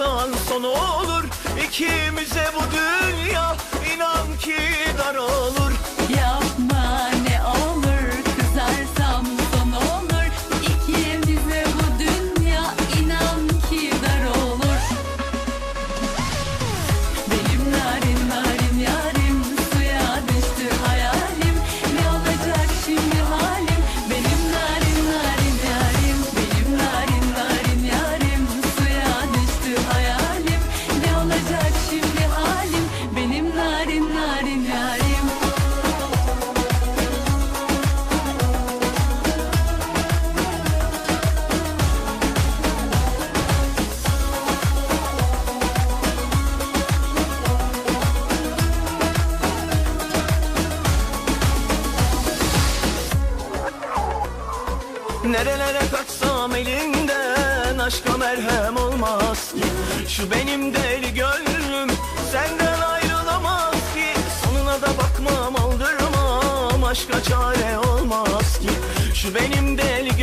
olursan son olur. İkimize bu dünya inan ki dar olur Nerelere kaçsam elinden aşka merhem olmaz ki. Şu benim deli gönlüm senden ayrılamaz ki. Sonuna da bakmam aldırmam aşka çare olmaz ki. Şu benim deli